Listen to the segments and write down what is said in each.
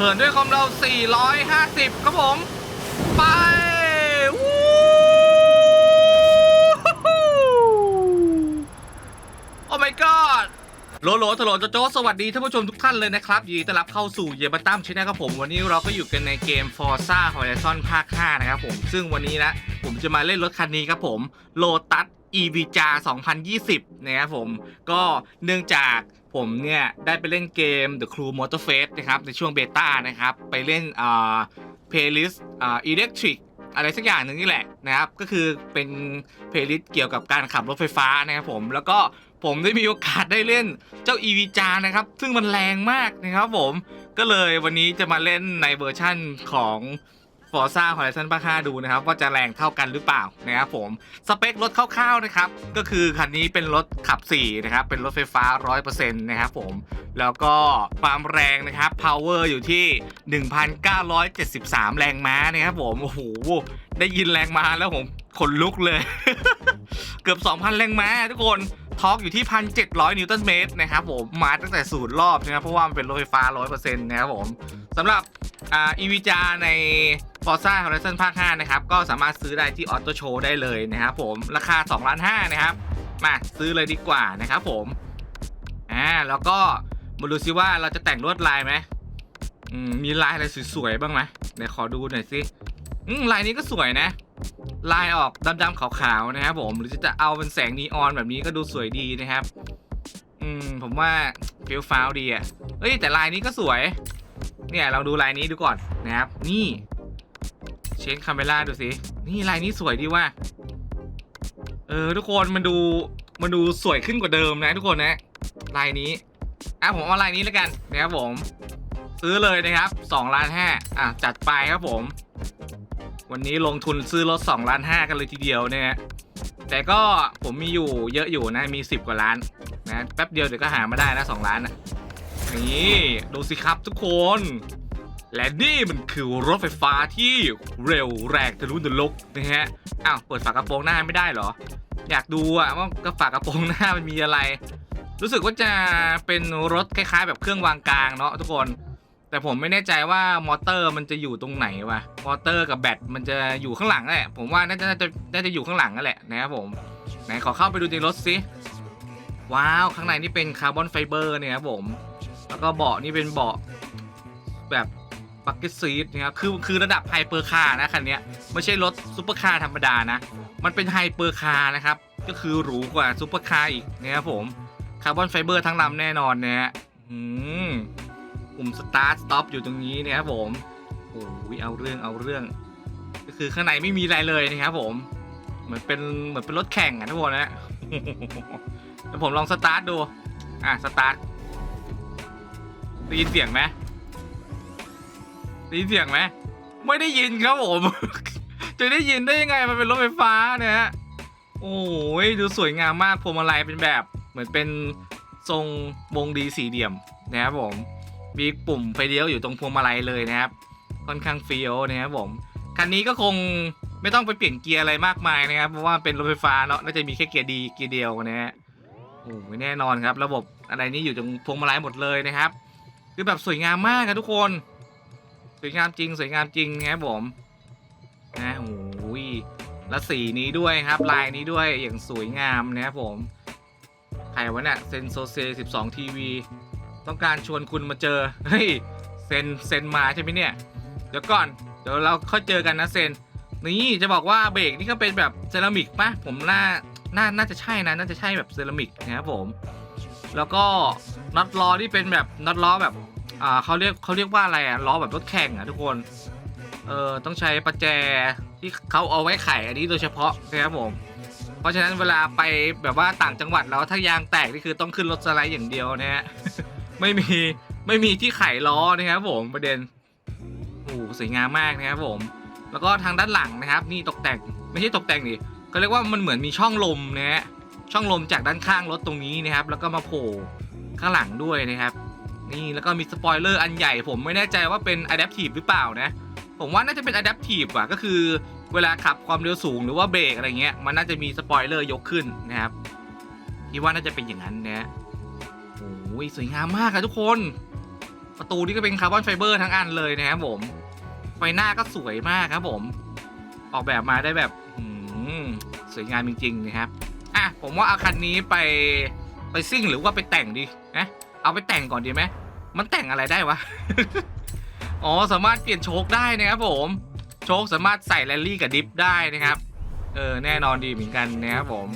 หินด้วยความเร็ว450 ครับผม ไปวู้โอ้ my god โลโลทโลโจโจสวัสดีท่านผู้ชมทุกท่านเลยนะครับยินดีต้อนรับเข้าสู่เยบัตตัมชินะครับผม วันนี้เราก็อยู่กันในเกม Forza Horizon ภาค 5 นะครับผม ซึ่งวันนี้นะผมจะมาเล่นรถคันนี้ครับผม Lotus EVJ 2020 นะครับผม ก็เนื่องจาก ผมเนี่ยได้ไปเล่นเกม The Crew Motor Fest นะครับในช่วงเบต้านะครับ ไปเล่นอ่า playlist อ่า electric อะไรสักอย่างหนึ่งนี่แหละนะครับ ก็คือเป็น playlist เกี่ยวกับการขับรถไฟฟ้านะครับผมแล้วก็ผมได้มีโอกาสได้เล่นเจ้า EV จานะครับ ซึ่งมันแรงมากนะครับผมก็เลยวันนี้จะมาเล่นในเวอร์ชั่นของ Forza Horizon ภาค5ดูนะครับว่าจะแรงเท่ากันหรือเปล่านะครับผมสเปครถคร่าวๆนะครับก็คือคันนี้เป็นรถขับ4นะครับเป็นรถไฟฟ้า 100%นะครับผมแล้วก็ความแรงนะครับ power อยู่ที่ 1,973 แรงม้านะครับผมโอ้โหได้ยินแรงม้าแล้วผมขนลุกเลย เกือบ 2,000 แรงม้าทุกคน ทอร์กอยู่ที่ 1,700 นิวตันเมตรนะครับผมมาตั้งแต่ศูนย์รอบนะครับเพราะว่ามันเป็นรถไฟฟ้า 100%นะครับผมสำหรับอ่า EV จาใน Forza Horizon ภาค 5 นะครับ ก็สามารถซื้อได้ที่ Auto Show ได้เลยนะครับผมราคา2ล้าน5นะครับ มาซื้อเลยดีกว่านะครับผมอ่าแล้วก็มาดูซิว่าเราจะแต่งลวดลายไหมมีลายอะไรสวยๆบ้างไหมเดี๋ยวขอดูหน่อยสิลายนี้ก็สวยนะ ลายออกดำๆขาวๆนะครับผมหรือจะเอาเป็นแสงนีออนแบบนี้ก็ดูสวยดีนะครับ อืมผมว่าเฟี้ยวฟ้าวดีอะเอ้ยแต่ลายนี้ก็สวย เนี่ยเราดูลายนี้ดูก่อนนะครับ นี่ เชนคาเมล่าดูสินี่ลายนี้สวยดีว่าเออทุกคนมันดูมันดูสวยขึ้นกว่าเดิมนะ ทุกคนนะลายนี้อะผมเอาลายนี้แล้วกันนะครับผม ซื้อเลยนะครับ2ล้านห้าอะจัดไปครับผม วันนี้ลงทุนซื้อรถ2ล้านห้ากันเลยทีเดียวเนี่ย แต่ก็ผมมีอยู่เยอะอยู่นะมี 10 กว่าล้านนะแป๊บเดียวเดี๋ยวก็หามาได้นะ2ล้านอะนี่ดูสิครับทุกคน และนี่มันคือรถไฟฟ้าที่เร็วแรงทะลุนรกนะฮะอ้าวเปิดฝากระโปรงหน้าไม่ได้เหรอ อยากดูอะว่ากระฝากระโปรงหน้ามันมีอะไร รู้สึกว่าจะเป็นรถคล้ายๆ แบบเครื่องวางกลางเนาะทุกคน แต่ผมไม่แน่ใจว่ามอเตอร์มันจะอยู่ตรงไหนวะมอเตอร์กับแบตมันจะอยู่ข้างหลังแหละผมว่าน่าจะน่าจะน่าจะอยู่ข้างหลังนั่นแหละนะครับผมไหนขอเข้าไปดูในรถสิว้าวข้างในนี่เป็นคาร์บอนไฟเบอร์เนี่ยครับผม แล้วก็เบาะนี่เป็นเบาะแบบบักเก็ตซีทนะครับคือคือระดับไฮเปอร์คาร์นะคันนี้ไม่ใช่รถซูเปอร์คาร์ธรรมดานะ มันเป็นไฮเปอร์คาร์นะครับ ก็คือหรูกว่าซูเปอร์คาร์อีกนะครับผมคาร์บอนไฟเบอร์ทั้งลำแน่นอนนะฮะอืม ปุ่มสตาร์ทสต็อปอยู่ตรงนี้นะครับผมโอ้ยเอาเรื่องเอาเรื่อง ก็คือข้างในไม่มีอะไรเลยนะครับผม เหมือนเป็นเหมือนเป็นรถแข่งอะทุกคนนะเดี๋ยวผมลองสตาร์ทดู อะสตาร์ทได้ยินเสียงไหมได้ยินเสียงไหมไม่ได้ยินครับผม จะได้ยินได้ยังไงมันเป็นรถไฟฟ้าเนี่ยฮะโอ้ยดูสวยงามมากพวงมาลัยเป็นแบบ เหมือนเป็นทรงวงดีสี่เหลี่ยมนะครับผม มีปุ่มไฟเลี้ยวอยู่ตรงพวงมาลัยเลยนะครับ ค่อนข้างเฟี้ยวนะครับผมคันนี้ก็คงไม่ต้องไปเปลี่ยนเกียร์อะไรมากมายนะครับ เพราะว่าเป็นรถไฟฟ้าเนาะน่าจะมีแค่เกียร์ดีเกียร์เดียวนะฮะโอ้ยแน่นอนครับ ระบบอะไรนี่อยู่ตรงพวงมาลัยหมดเลยนะครับ คือแบบสวยงามมากครับทุกคน สวยงามจริง สวยงามจริงนะครับผมนะโอ้ยและสีนี้ด้วยครับ ลายนี้ด้วยอย่างสวยงามนะครับผมใครวะเนี่ยเซนโซเซ12 ทีวี ต้องการชวนคุณมาเจอ เฮ้ย เซน เซนมาใช่ไหมเนี่ย เดี๋ยวก่อน เดี๋ยวเราค่อยเจอกันนะเซน นี่จะบอกว่าเบรกนี่ก็เป็นแบบเซรามิกปะผมน่า น่า น่าจะใช่นะ น่าจะใช่แบบเซรามิกนะครับผม แล้วก็น็อตล้อที่เป็นแบบน็อตล้อแบบ อ่าเขาเรียกเขาเรียกว่าอะไรอะล้อแบบรถแข่งอะทุกคน เออต้องใช้ประแจที่เขาเอาไว้ไขอันนี้โดยเฉพาะนะครับผมเพราะฉะนั้นเวลาไปแบบว่าต่างจังหวัดแล้วถ้ายางแตกนี่คือต้องขึ้นรถสไลด์อย่างเดียวนะฮะ ไม่มีไม่มีที่ไขล้อนะครับผมประเด็นโอ้โหสวยงามมากนะครับผมแล้วก็ทางด้านหลังนะครับ นี่ตกแต่งไม่ใช่ตกแต่งดิก็เรียกว่ามันเหมือนมีช่องลมนะฮะช่องลมจากด้านข้างรถตรงนี้นะครับ แล้วก็มาโผล่ข้างหลังด้วยนะครับ นี่แล้วก็มีสปอยเลอร์อันใหญ่ผมไม่แน่ใจว่าเป็น Adaptive หรือเปล่านะ ผมว่าน่าจะเป็น Adaptive ว่ะก็คือเวลาขับความเร็วสูงหรือว่าเบรกอะไรเงี้ยมันน่าจะมีสปอยเลอร์ยกขึ้นนะครับคิดว่าน่าจะเป็นอย่างนั้นนะโอ้ ยสวยงามมากอะทุกคน ประตูนี่ก็เป็นคาร์บอนไฟเบอร์ทั้งอันเลยนะครับผมไฟหน้าก็สวยมากครับผม ออกแบบมาได้แบบสวยงามจริงๆนะครับอะผมว่าเอาคันนี้ไปไปซิ่งหรือว่าไปแต่งดีนะเอาไปแต่งก่อนดีไหมมันแต่งอะไรได้วะอ๋อสามารถเปลี่ยนโชคได้นะครับผม โชคสามารถใส่แรลลี่กับดิฟได้นะครับ เออแน่นอนดีเหมือนกันนะครับผม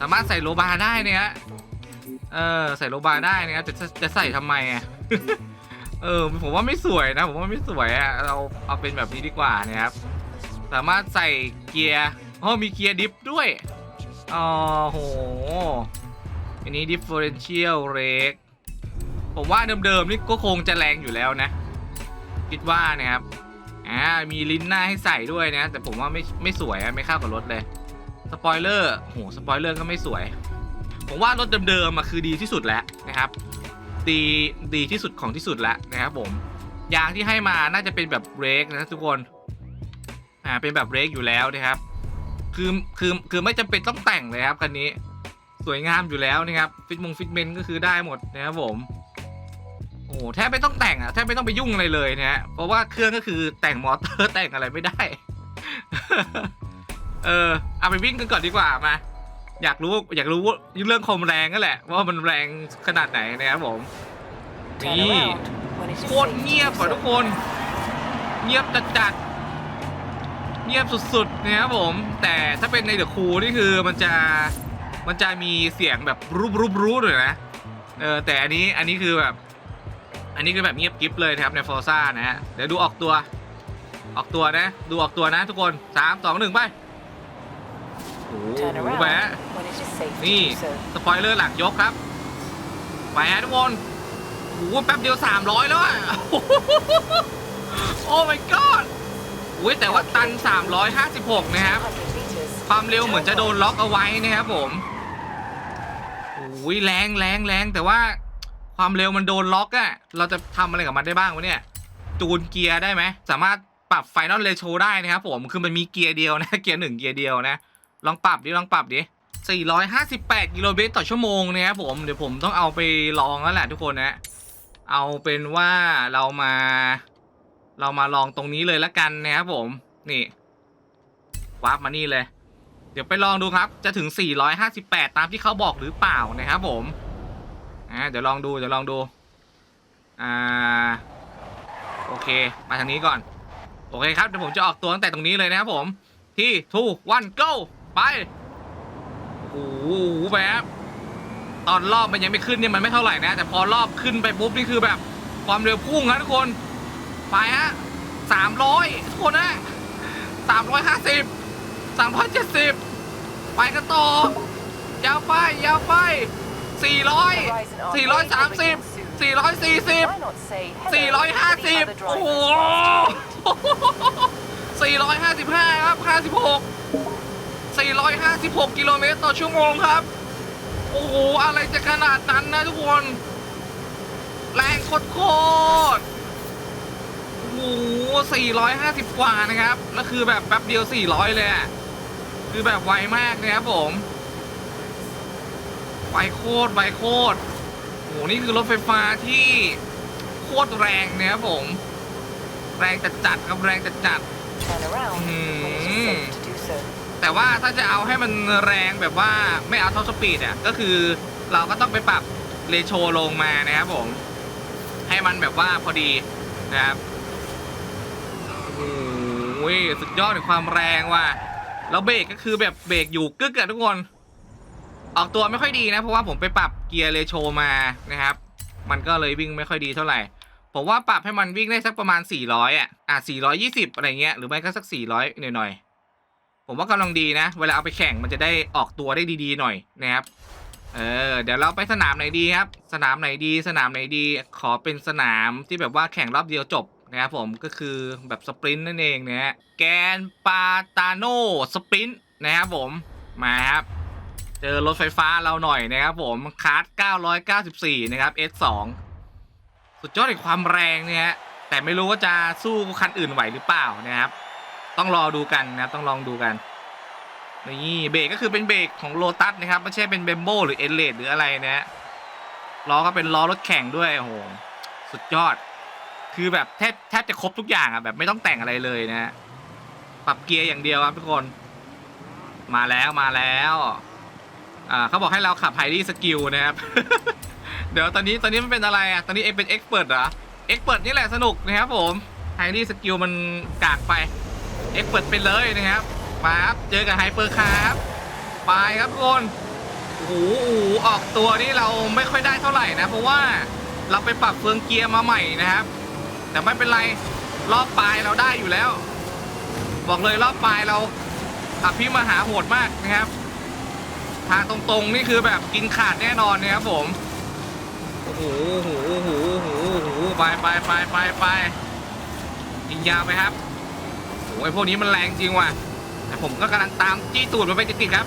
สามารถใส่โลบาร์ได้นี่ฮะ เออใส่โลบาร์ได้นะครับจะจะจะใส่ทำไมอะเออผมว่าไม่สวยนะ ผมว่าไม่สวยอะเราเอาเป็นแบบนี้ดีกว่านะครับ สามารถใส่เกียร์อ๋อมีเกียร์ดิฟด้วยอ๋อโหอันนี้ differential rake ผมว่าเดิมๆนี่ก็คงจะแรงอยู่แล้วนะ คิดว่านะครับอ่ามีลิ้นหน้าให้ใส่ด้วยนะ แต่ผมว่าไม่ไม่สวยอะไม่เข้ากับรถเลย สปอยเลอร์โหสปอยเลอร์ก็ไม่สวย ผมว่ารถเดิมๆอะคือดีที่สุดแล้วนะครับ ดีดีที่สุดของที่สุดแล้วนะครับผมยางที่ให้มาน่าจะเป็นแบบเบรกนะทุกคนอ่าเป็นแบบเบรกอยู่แล้วนะครับ คือคือคือไม่จำเป็นต้องแต่งเลยครับคันนี้สวยงามอยู่แล้วนะครับฟิตมงฟิตเมนก็คือได้หมดนะครับผมโอ้แทบไม่ต้องแต่งอะแทบไม่ต้องไปยุ่งอะไรเลยนะฮะเพราะว่าเครื่องก็คือแต่งมอเตอร์แต่งอะไรไม่ได้ เออเอาไปวิ่งกันก่อนดีกว่ามา อยากรู้อยากรู้เรื่องความแรงก็แหละ ว่ามันแรงขนาดไหนนะครับผม นี่โคตรเงียบ do อะทุกคน เงียบจัดจัดๆเงียบสุดๆนะครับผม แต่ถ้าเป็นในเดอะคูนี่คือมันจะมันจะมีเสียงแบบรูปรูปรูปเลยนะเออแต่อันนี้อันนี้คือแบบ อันนี้คือแบบเงียบกิฟเลยนะครับในฟอร์ซ่านะฮะเดี๋ยวดูออกตัว ออกตัวนะ ดูออกตัวนะทุกคนสามสองหนึ่งไป ห Turn around แหวะ when it is safe to นี่ do so. สปอยเลอร์หลังยกครับแหวะทุกคนโอ้โหแป๊บเดียว 300 แล้วอะโอ้ my god อุ้ยแต่ว่าตัน 356 นะครับ100 meters. ความเร็วเหมือนจะโดนล็อกเอาไว้นะครับผมอุ้ยแรงแรงแรงแต่ว่าความเร็วมันโดนล็อกอะเราจะทำอะไรกับมันได้บ้างวะเนี่ย จูนเกียร์ได้ไหม สามารถปรับไฟนอลเรโชได้นะครับผม คือมันมีเกียร์เดียวนะ เกียร์หนึ่งเกียร์เดียวนะ ลองปรับดิ ลองปรับดิ 458 กิโลเมตรต่อชั่วโมงนะครับผม เดี๋ยวผมต้องเอาไปลองแล้วแหละทุกคนนะ เอาเป็นว่าเรามา เรามาลองตรงนี้เลยละกันนะครับผม นี่วาร์ปมานี่เลย เดี๋ยวไปลองดูครับ จะถึง 458 ตามที่เขาบอกหรือเปล่านะครับผม อ่า เดี๋ยวลองดู เดี๋ยวลองดู อ่า โอเค มาทางนี้ก่อน โอเคครับ เดี๋ยวผมจะออกตัวตั้งแต่ตรงนี้เลยนะครับผม ที่ทูวันโก ไปโอ้โหแบบตอนรอบมันยังไม่ขึ้นเนี่ยมันไม่เท่าไหร่นะ แต่พอรอบขึ้นไปปุ๊บนี่คือแบบ ความเร็วพุ่งนะทุกคน ไปฮะสามร้อยทุกคนนะสามร้อยห้าสิบสามร้อยเจ็ดสิบไปกันต่อยาวไปยาวไปสี่ร้อยสี่ร้อยสามสิบสี่ร้อยสี่สิบสี่ร้อยห้าสิบโอ้โหสี่ร้อยห้าสิบห้าครับห้าสิบหก สี่ร้อยห้าสิบหกกิโลเมตรต่อชั่วโมงครับ โอ้โห อะไรจะขนาดนั้นนะทุกคน แรงโคตรโคตรโอ้โหสี่ร้อยห้าสิบกว่านะครับ แล้วคือแบบแป๊บเดียวสี่ร้อยเลยคือแบบไวมากนะครับผม ไวโคตร ไวโคตร โอ้โห นี่คือรถไฟฟ้าที่โคตรแรงนะครับผม แรงจัดจัดครับ แรงจัดจัด Turn around แต่ว่าถ้าจะเอาให้มันแรงแบบว่าไม่เอาท็อปสปีดอะก็คือเราก็ต้องไปปรับเรโชลงมานะครับผม ให้มันแบบว่าพอดีนะครับโอ้ยสุดยอดในความแรงว่ะแล้วเบรกก็คือแบบเบรกอยู่กึกอะทุกคน ออกตัวไม่ค่อยดีนะ เพราะว่าผมไปปรับเกียร์เรโชมานะครับ มันก็เลยวิ่งไม่ค่อยดีเท่าไหร่ผมว่าปรับให้มันวิ่งได้สักประมาณ 400 อะ อะ 420 อะไรเงี้ย หรือไม่ก็สัก 400 หน่อยๆ ผมว่ากำลังดีนะ เวลาเอาไปแข่งมันจะได้ออกตัวได้ดีๆหน่อยนะครับ เออเดี๋ยวเราไปสนามไหนดีครับ สนามไหนดี สนามไหนดี ขอเป็นสนามที่แบบว่าแข่งรอบเดียวจบนะครับผมก็คือแบบสปรินต์นั่นเองนะฮะแกนปาตาโนสปรินต์นะครับผมมาครับเจอรถไฟฟ้าเราหน่อยนะครับผมคาร์ด994 นะครับ S2 สุดยอดในความแรงเนี่ยฮะแต่ไม่รู้ว่าจะสู้คันอื่นไหวหรือเปล่านะครับ ต้องรอดูกันนะครับต้องลองดูกันนี่เบรกก็คือเป็นเบรกของโ o ตัสนะครับไม่ใช่เป็นเบมโบหรือเอเลดหรืออะไรนะฮะล้อก็เป็นล้อรถแข่งด้วยโอ้โหสุดยอด คือแบบแทบแทบจะครบทุกอย่างอะแบบไม่ต้องแต่งอะไรเลยนะฮะปรับเกียร์อย่างเดียวครับทุกคน มาแล้วมาแล้วอ่าเขาบอกให้เราขับไฮดี้สกิลนะครับ เดี๋ยวตอนนี้ตอนนี้มันเป็นอะไรอะตอนนี้เอเป็นเอ็กเปิดเหรอเอ็กเปิดนี่แหละสนุกนะครับผมไฮดี้สกิลมันกากไป เอ็กเปิดไปเลยนะครับมาครับเจอกับไฮเปอร์คาร์ครับไปครับทุกคนโอ้โหออกตัวนี่เราไม่ค่อยได้เท่าไหร่นะ เพราะว่าเราไปปรับเฟืองเกียร์มาใหม่นะครับ แต่ไม่เป็นไรรอบปลายเราได้อยู่แล้ว บอกเลยรอบปลายเราขับพี่มหาโหดมากนะครับ ทางตรงๆนี่คือแบบกินขาดแน่นอนนะครับผมโอ้โหโอ้โหโอ้โหโอ้โหโอ้โหไปไปไปไปไปยิงยาวไปครับ โอ้ยพวกนี้มันแรงจริงว่ะแต่ผมก็กำลังตามจี้ตูดมันไปติดๆครับ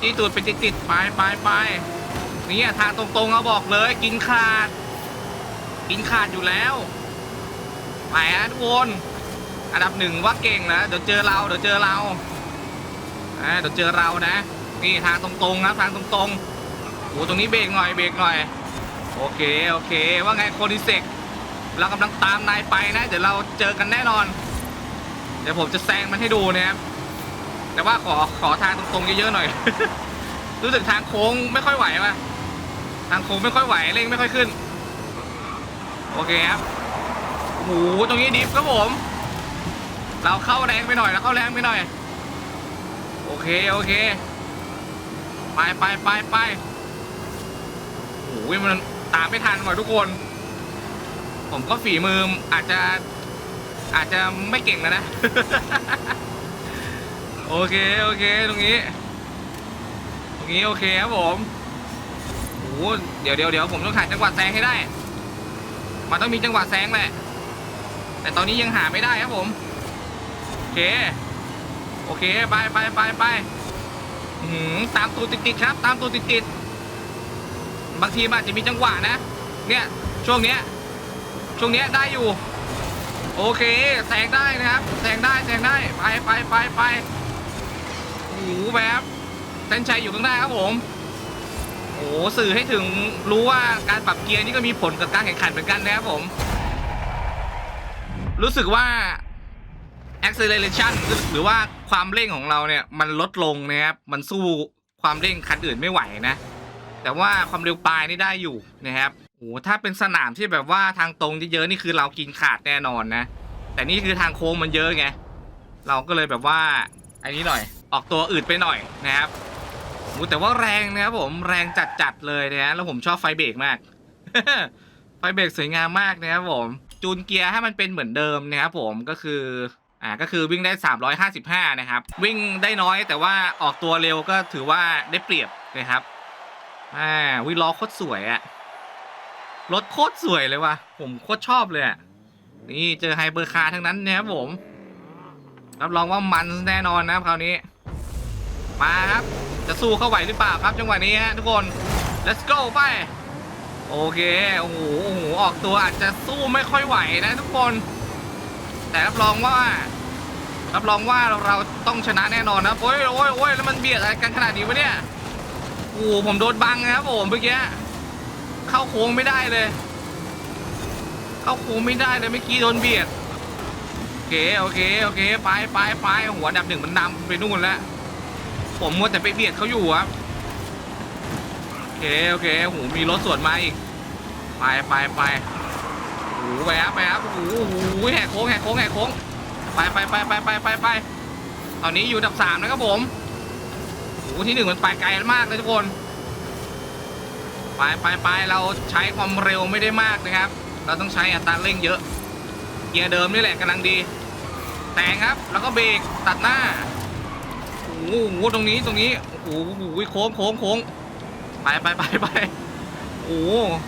จี้ตูดไปติดๆไปไปไปนี่ทางตรงๆเอาบอกเลย กินขาด กินขาดอยู่แล้วไปฮะทุกคนอันดับหนึ่งว่าเก่งนะเดี๋ยวเจอเราเดี๋ยวเจอเราอ่าเดี๋ยวเจอเรานะ นี่ทางตรงๆนะทางตรงๆโอ้ตรงนี้เบรกหน่อยเบรกหน่อย โอเคโอเค ว่าไงโคดิเซกเรากำลังตามนายไปนะ เดี๋ยวเราเจอกันแน่นอน เดี๋ยวผมจะแซงมันให้ดูนะครับ แต่ว่าขอขอทางตรงๆเยอะๆหน่อย รู้สึกทางโค้งไม่ค่อยไหวว่ะ ทางโค้งไม่ค่อยไหวเร่งไม่ค่อยขึ้น โอเคครับโอ้โหตรงนี้ดิฟครับผม เราเข้าแรงไปหน่อยเราเข้าแรงไปหน่อย โอเคโอเค ไปไปไปไปโอ้ยมันตามไม่ทันว่ะทุกคน ผมก็ฝีมืออาจจะ อาจจะไม่เก่งแล้วนะ โอเค โอเค ตรงนี้ ตรงนี้โอเคครับผมโอ้โหเดี๋ยวเดี๋ยวเดี๋ยวผมต้องหาจังหวะแซงให้ได้ มันต้องมีจังหวะแซงแหละ แต่ตอนนี้ยังหาไม่ได้ครับผม โอเค โอเค ไปไปไปไปหือตามตัวติดๆครับ ตามตัวติดๆบางทีมันอาจจะมีจังหวะนะ เนี่ย ช่วงเนี้ย ช่วงเนี้ยได้อยู่ โอเคแซงได้นะครับแซงได้แซงได้ไปไปไปไปโอ้โหแบบเส้นชัยอยู่ข้างหน้าครับผมโอ้โหสื่อให้ถึงรู้ว่าการปรับเกียร์นี่ก็มีผลกับการแข่งขันเหมือนกันนะครับผม รู้สึกว่า acceleration หรือว่าความเร่งของเราเนี่ย มันลดลงนะครับ มันสู้ความเร่งคันอื่นไม่ไหวนะ แต่ว่าความเร็วปลายนี่ได้อยู่นะครับ โอ้โหถ้าเป็นสนามที่แบบว่าทางตรงเยอะๆนี่คือเรากินขาดแน่นอนนะ แต่นี่คือทางโค้งมันเยอะไง เราก็เลยแบบว่า อันนี้หน่อย ออกตัวอืดไปหน่อยนะครับโอ้แต่ว่าแรงนะครับผม แรงจัดๆเลยนะ แล้วผมชอบไฟเบรกมาก ไฟเบรกสวยงามมากนะครับผม จูนเกียร์ให้มันเป็นเหมือนเดิมนะครับผม ก็คือ อ่า ก็คือวิ่งได้ 355 นะครับ วิ่งได้น้อยแต่ว่าออกตัวเร็วก็ถือว่าได้เปรียบนะครับ อ่าวิล้อโคตรสวยอะ รถโคตรสวยเลยว่ะ ผมโคตรชอบเลยนี่เจอไฮเปอร์คาร์ทั้งนั้นนี่ยครับผม รับรองว่ามันแน่นอนนะครับคราวนี้ มาครับ จะสู้เข้าไหวหรือเปล่าครับจังหวะนี้ฮะทุกคน let's go ไป โอเค โอ้โห โอ้โห ออกตัวอาจจะสู้ไม่ค่อยไหวนะทุกคน แต่รับรองว่า รับรองว่าเราต้องชนะแน่นอนนะโอ้ยโอ้ยโอ้ยแล้วมันเบียดอะไรกันขนาดนี้วะเนี่ย โอ้โห ผมโดนบังนะครับผมเมื่อกี้ เข้าโค้งไม่ได้เลย เข้าโค้งไม่ได้เลยเมื่อกี้โดนเบียดโอเคโอเคโอเคไปไปไปหัวอัดับหนึ่งมันนำไปนู่นแล้วผมมัวแต่ไปเบียดเขาอยู่ครับโอเคโอเคโอ้โหมีรถสวนมาอีกไปไปไปโอ้โหไปครับไปครับโอ้โหแหกโค้งแหกโค้งแหกโค้งไปไปไปไปไปไปไปตอนนี้อยู่ดับสามนะครับผมโอ้โหที่หนึ่งมันไปไกลมากเลยทุกคน ไปไปไปเราใช้ความเร็วไม่ได้มากนะครับ เราต้องใช้อัตราเร่งเยอะ เกียร์เดิมนี่แหละกำลังดี แต่งครับแล้วก็เบรกตัดหน้าโอ้โหตรงนี้ตรงนี้โอ้โหโค้งโค้งโค้งไปไปไปไปโอ้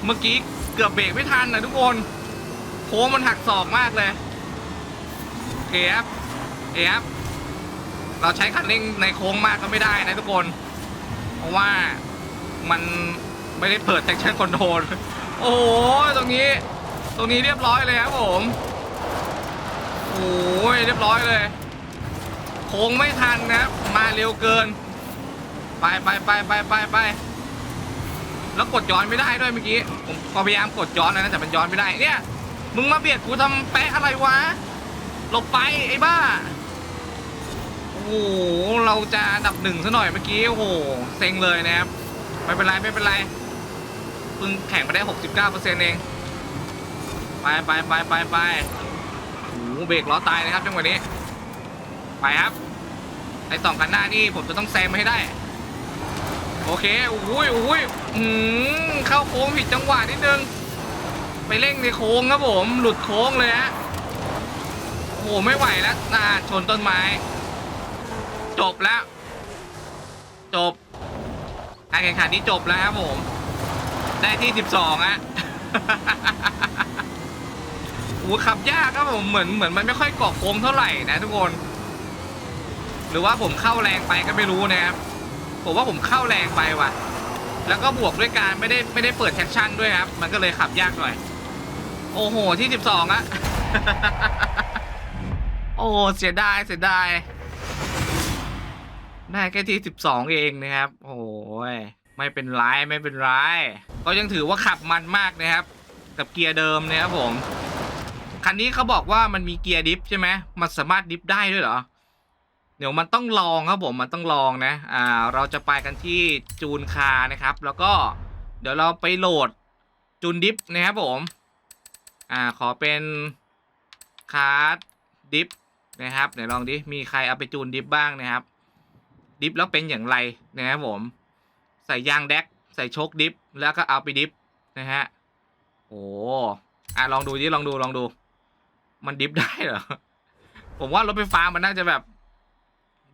เมื่อกี้เกือบเบรกไม่ทันนะทุกคน โค้งมันหักศอกมากเลยโอเครับโอครับเราใช้คันเร่งในโค้งมากก็ไม่ได้นะทุกคน เพราะว่ามัน ไม่ได้เปิด traction control โอ้โห ตรงนี้ ตรงนี้เรียบร้อยเลยครับผม โอ้ยเรียบร้อยเลย โค้งไม่ทันนะครับ มาเร็วเกิน ไปไปไปไปไปไป แล้วกดย้อนไม่ได้ด้วยเมื่อกี้ ผมพยายามกดย้อนนะแต่มันย้อนไม่ได้ เนี่ย มึงมาเบียดกูทำแปะอะไรวะ หลบไปไอ้บ้า โอ้โห เราจะอันดับหนึ่งซะหน่อยเมื่อกี้ โอ้โห เซ็งเลยนะครับ ไม่เป็นไรไม่เป็นไร เพิ่งแข่งไปได้ 69%เอง ไปไปไปไปไปโอ้โหเบรกล้อตายนะครับจังหวะนี้ ไปครับในสองคันหน้านี่ผมจะต้องแซงมาให้ได้ โอเคอุ้ยอุ้ยอืมเข้าโค้งผิดจังหวะนิดนึง ไปเร่งในโค้งครับผม หลุดโค้งเลยฮะ โอ้โหไม่ไหวแล้วน่าชนต้นไม้ จบแล้ว จบการแข่งขันนี้จบแล้วครับผม ได้ที่ 12อะโอ้ขับยากครับผมเหมือนเหมือนมันไม่ค่อยเกาะโค้งเท่าไหร่นะทุกคน หรือว่าผมเข้าแรงไปก็ไม่รู้นะครับ ผมว่าผมเข้าแรงไปว่ะ แล้วก็บวกด้วยการไม่ได้ไม่ได้เปิดแท็กชั่นด้วยครับ มันก็เลยขับยากหน่อย โอ้โหที่ 12อะโอ้เสียดายเสียดายได้แค่ที่ 12 เองนะครับ โอ้ย ไม่เป็นไรไม่เป็นไรก็ยังถือว่าขับมันมากนะครับ กับเกียร์เดิมนะครับผม คันนี้เขาบอกว่ามันมีเกียร์ดิฟใช่ไหมมันสามารถดิฟได้ด้วยเหรอ เดี๋ยวมันต้องลองครับผมมันต้องลองนะอ่าเราจะไปกันที่จูนคาร์นะครับ แล้วก็เดี๋ยวเราไปโหลดจูนดิฟนะครับผม อ่าขอเป็นคาร์ดดิฟนะครับเดี๋ยวลองดิมีใครเอาไปจูนดิฟบ้างนะครับ ดิฟแล้วเป็นอย่างไรนะครับผม ส่ยางแดก ใส่โชคดิฟ แล้วก็เอาไปดิฟนะฮะ โอ้อะลองดูดิลองดูลองดู มันดิฟได้เหรอ ผมว่ารถไฟฟ้ามันน่าจะแบบ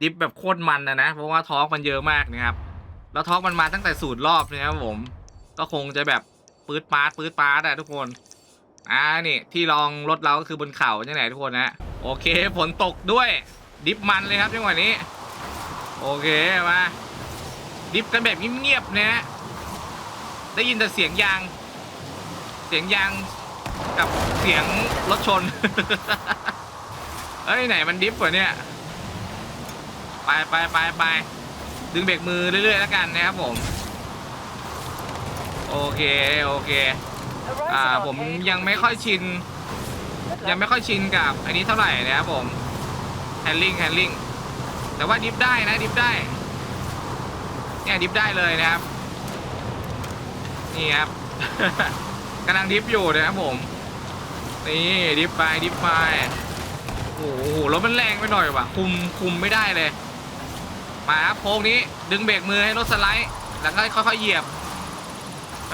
ดิฟแบบโคตรมันนะนะ เพราะว่าทอร์กมันเยอะมากนะครับ แล้วทอร์กมันมาตั้งแต่สูตรรอบนะครับผม ก็คงจะแบบปื๊ดปาร์ดปื๊ดปาร์ดอะทุกคน อ่านี่ที่ลองรถเราก็คือบนเขาใช่ไหมทุกคนนะโอเคฝนตกด้วย ดิฟมันเลยครับจังหวะนี้ โอเคมา ดิฟกันแบบเงียบๆนะฮะได้ยินแต่เสียงยาง เสียงยางกับเสียงรถชน เอ้ยไหนมันดิฟกว่าเนี่ย ไปไปไปไปดึงเบรกมือเรื่อยๆแล้วกันนะครับผม โอเคโอเค อ่าผมยังไม่ค่อยชิน ยังไม่ค่อยชินกับอันนี้เท่าไหร่นะครับผมแฮนดิ้งแฮนดิ้งแต่ว่าดิฟได้นะดิฟได้ เนี่ยดิฟได้เลยนะครับ นี่ครับ กำลังดิฟอยู่นะครับผม นี่ดิฟไปดิฟไปโอ้โหรถมันแรงไปหน่อยว่ะ คุมคุมไม่ได้เลย มาครับโค้งนี้ดึงเบรกมือให้รถสไลด์ แล้วก็ค่อยๆเหยียบ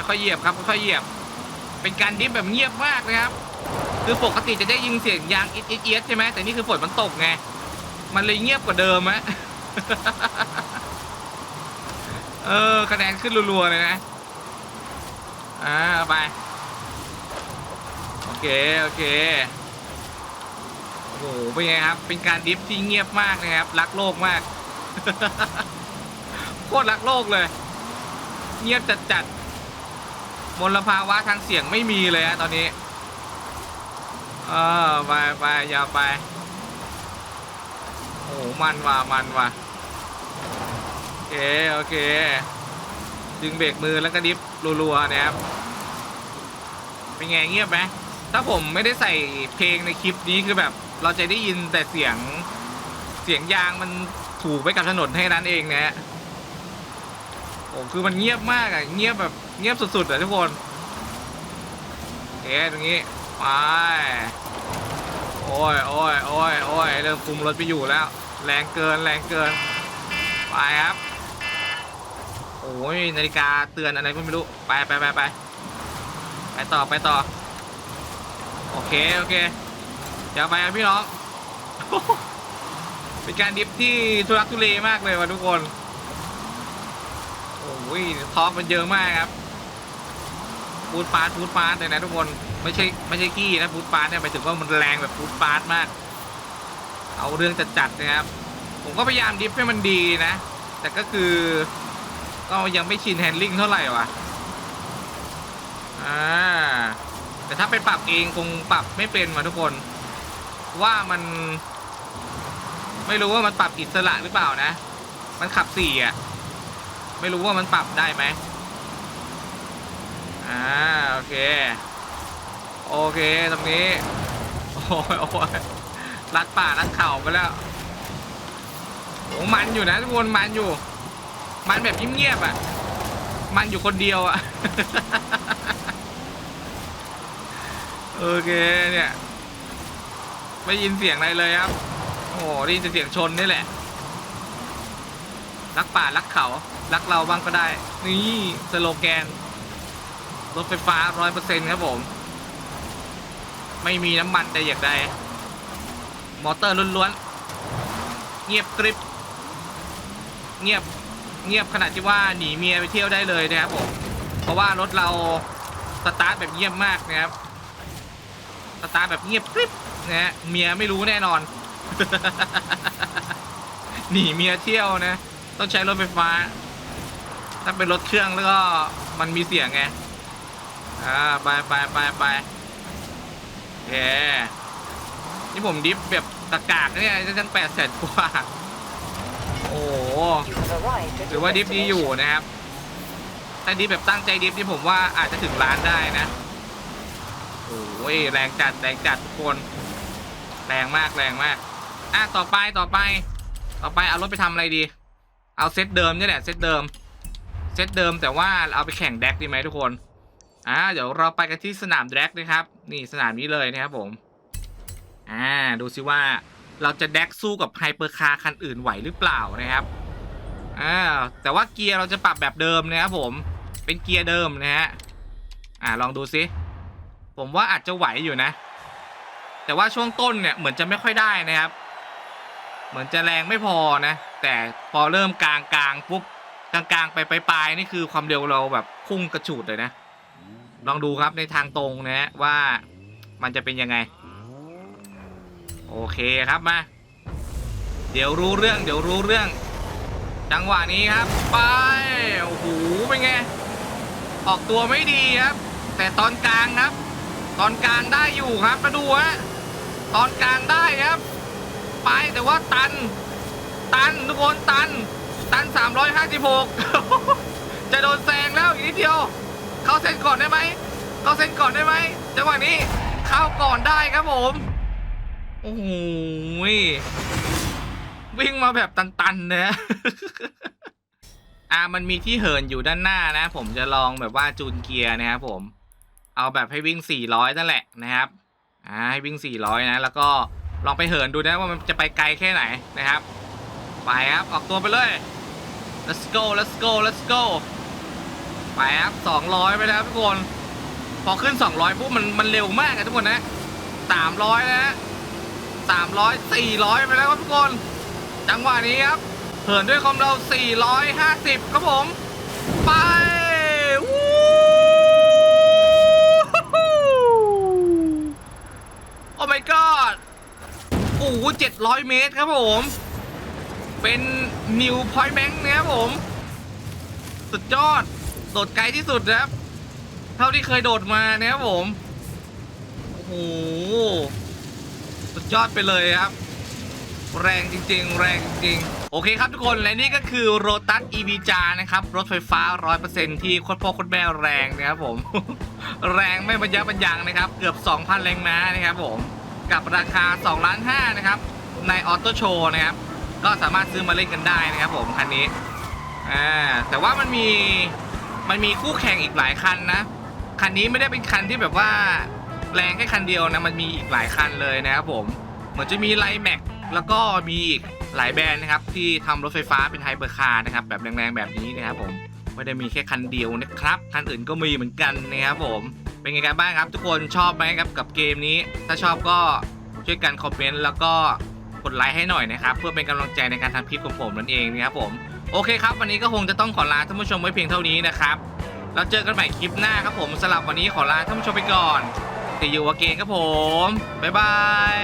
ค่อยๆเหยียบครับค่อยๆเหยียบ เป็นการดิฟแบบเงียบมากนะครับ คือปกติจะได้ยินเสียงยางอิดอิดเอียดใช่ไหมแต่นี่คือฝนมันตกไง มันเลยเงียบกว่าเดิมอะ เออคะแนนขึ้นรัวๆเลยนะ อ่าไป โอเค โอเค โอ้โห เป็นไงครับ เป็นการดิฟที่เงียบมากนะครับ รักโลกมาก โคตรรักโลกเลย เงียบจัดๆมลภาวะทางเสียงไม่มีเลยฮะตอนนี้ เออไปไปยาวไป โอ้โหมันว่ะมันว่ะ เค โอเค ดึงเบรกมือแล้วก็ดิฟรัวๆนะครับ เป็นไงเงียบไหมถ้าผมไม่ได้ใส่เพลงในคลิปนี้คือแบบ เราจะได้ยินแต่เสียงเสียงยางมันถูกไปกับถนนให้นั้นเองนะฮะโอ้คือมันเงียบมากอะเงียบแบบเงียบสุดๆอะทุกคนเอ๊ะตรงนี้ไปโอ้ยโอ้ยโอ้ยโอ้ยเริ่มคุมรถไปอยู่แล้ว แรงเกินแรงเกินไปครับ โอ้ยนาฬิกาเตือนอะไรก็ไม่รู้ไปไปไปไปไปต่อไปต่อ โอเคโอเคเดี๋ยวไปครับพี่น้องเป็นการดิฟที่ทุรักทุเลมากเลยว่ะทุกคนโอ้ยท็อปมันเยอะมากครับฟูดปาร์ตฟูดปาร์ตเลยนะทุกคนไม่ใช่ไม่ใช่กี้นะฟูดปาร์ตเนี่ยหมายถึงว่ามันแรงแบบฟูดปาร์ตมาก เอาเรื่องจัดๆนะครับ ผมก็พยายามดิฟให้มันดีนะ แต่ก็คือ ก็ยังไม่ชินแฮนด์ลิงเท่าไหร่ว่ะอ่าแต่ถ้าไปปรับเองคงปรับไม่เป็นว่ะทุกคน ว่ามัน ไม่รู้ว่ามันปรับอิสระหรือเปล่านะ มันขับสี่อะ ไม่รู้ว่ามันปรับได้ไหมอ่าโอเค โอโอเคตรงนี้โอ้ยโอ้ยรัดป่ารัดเข่าไปแล้วโอ้มันอยู่นะทุกคนมันอยู่ มันแบบเงียบๆอะ มันอยู่คนเดียวอะ โอเคเนี่ย ไม่ยินเสียงอะไรเลยครับ โอ้โหได้ยินแต่เสียงชนนี่แหละ รักป่ารักเขา รักเราบ้างก็ได้ นี่สโลแกน รถไฟฟ้าร้อยเปอร์เซ็นครับผม ไม่มีน้ำมันแต่อย่างใด มอเตอร์ล้วนๆ เงียบกริบ เงียบ เงียบขนาดที่ว่าหนีเมียไปเที่ยวได้เลยนะครับผมเพราะว่ารถเราสตาร์ทแบบเงียบมากนะครับสตาร์ทแบบเงียบกริบนะฮะเมียไม่รู้แน่นอน หนีเมียเที่ยวนะ ต้องใช้รถไฟฟ้า ถ้าเป็นรถเครื่องแล้วก็มันมีเสียงไงอ่าไปไปไปไปโอเคนี่ผมดิฟแบบตะกากเนี่ยจะตั้งแปดแสนกว่า โอ้โห You have arrived at หรื อ your ว่าดิฟดีอยู่นะครับถ้าดิฟแบบตั้งใจดิฟที่ผมว่าอาจจะถึงล้านได้นะโอ้ยแรงจัดแรงจัดทุกคน แรงมากแรงมาก อะต่อไปต่อไป ต่อไปเอารถไปทำอะไรดี เอาเซตเดิมนี่แหละเซตเดิม เซตเดิมแต่ว่าเอาไปแข่งแดกดีไหมทุกคนอ่าเดี๋ยวเราไปกันที่สนามแดกนะครับ นี่สนามนี้เลยนะครับผมอ่าดูซิว่าเราจะแดกสู้กับไฮเปอร์คาร์คันอื่นไหวหรือเปล่านะครับ อ่าแต่ว่าเกียร์เราจะปรับแบบเดิมนะครับผมเป็นเกียร์เดิมนะฮะอ่าลองดูซิผมว่าอาจจะไหวอยู่นะ แต่ว่าช่วงต้นเนี่ยเหมือนจะไม่ค่อยได้นะครับ เหมือนจะแรงไม่พอนะ แต่พอเริ่มกลางกลางปุ๊บกลางกลางไปปลายนี่คือความเร็วเราแบบพุ่งกระฉูดเลยนะ ลองดูครับในทางตรงนะฮะว่ามันจะเป็นยังไง โอเคครับมา เดี๋ยวรู้เรื่องเดี๋ยวรู้เรื่อง จังหวะนี้ครับ ไป โอ้โห เป็นไง ออกตัวไม่ดีครับ แต่ตอนกลางครับ ตอนกลางได้อยู่ครับ มาดูฮะ ตอนกลางได้ครับ ไปแต่ว่าตัน ตันทุกคนตัน ตัน 356 จะโดนแซงแล้วอีกนิดเดียว เข้าเส้นก่อนได้ไหม เข้าเส้นก่อนได้ไหม จังหวะนี้ เข้าก่อนได้ครับผม โอ้โห วิ่งมาแบบตันๆนะอ่ามันมีที่เหินอยู่ด้านหน้านะ ผมจะลองแบบว่าจูนเกียร์นะครับผม เอาแบบให้วิ่ง 400 นั่นแหละนะครับอ่าให้วิ่ง 400 นะ แล้วก็ลองไปเหินดูนะว่ามันจะไปไกลแค่ไหนนะครับ ไปครับออกตัวไปเลย let's go let's go let's go ไปครับ200 ไปแล้วทุกคน พอขึ้น 200ปุ๊บมันมันเร็วมากอะทุกคนนะ300 นะฮะ300 400 ไปแล้วครับทุกคน จังหวะนี้ครับเหินด้วยความเร็ว 450 ครับผม ไปโอ้ my god โอ้โห700 เมตรครับผม เป็น New Point Bank นะครับผม สุดยอด โดดไกลที่สุดนะครับ เท่าที่เคยโดดมานะครับผม โอ้โห สุดยอดไปเลยครับ แรงจริง ๆ แรงจริงๆโอเคครับทุกคน และนี่ก็คือโรตัส EV จานะครับ รถไฟฟ้า 100%ที่โคตรพ่อโคตรแม่แรงนะครับผม แรงไม่บรรยะบรรยังนะครับ เกือบ 2,000 แรงม้านะครับผม กับราคา2ล้าน5นะครับ ในออโต้โชว์นะครับ ก็สามารถซื้อมาเล่นกันได้นะครับผม คันนี้อ่าแต่ว่ามันมีมันมีคู่แข่งอีกหลายคันนะ คันนี้ไม่ได้เป็นคันที่แบบว่าแรงแค่คันเดียวนะ มันมีอีกหลายคันเลยนะครับผม เหมือนจะมีไลแม็ก แล้วก็มีอีกหลายแบรนด์นะครับที่ทำรถไฟฟ้าเป็นไฮเปอร์คาร์นะครับแบบแรงๆแบบนี้นะครับผมไม่ได้มีแค่คันเดียวนะครับคันอื่นก็มีเหมือนกันนะครับผมเป็นไงกันบ้างครับ ทุกคนชอบไหมครับกับเกมนี้ ถ้าชอบก็ช่วยกันคอมเมนต์แล้วก็กดไลค์ให้หน่อยนะครับ เพื่อเป็นกำลังใจในการทำคลิปของผมนั่นเองนะครับผมโอเคครับ วันนี้ก็คงจะต้องขอลาท่านผู้ชมไว้เพียงเท่านี้นะครับเราเจอกันใหม่คลิปหน้าครับผมสำหรับวันนี้ขอลาท่านผู้ชมไปก่อนตีอยู่วาเกนครับผมบ๊ายบาย